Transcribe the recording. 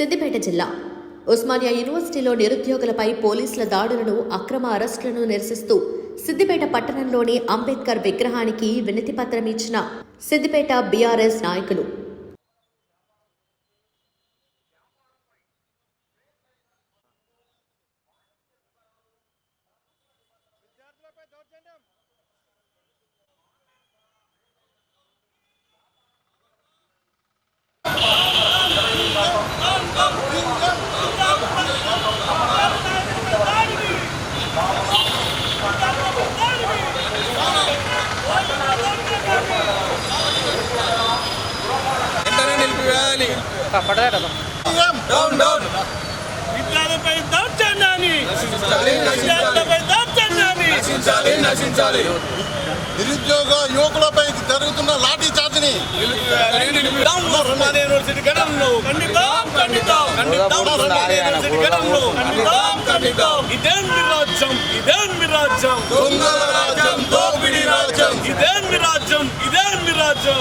సిద్దిపేట జిల్లా. ఉస్మానియా యూనివర్సిటీలో నిరుద్యోగులపై పోలీసుల దాడులను అక్రమ అరెస్టులను నిరసిస్తూ సిద్దిపేట పట్టణంలోని అంబేద్కర్ విగ్రహానికి వినతిపత్రం ఇచ్చిన సిద్దిపేట బీఆర్ఎస్ నాయకులు. దౌర్జన్యాన్ని నశించాలి నశించాలి. నిరుద్యోగ యువకులపై జరుగుతున్న లాఠీ చార్జిని. ఖండితాం ఖండితాం. ఖండితాం Osmania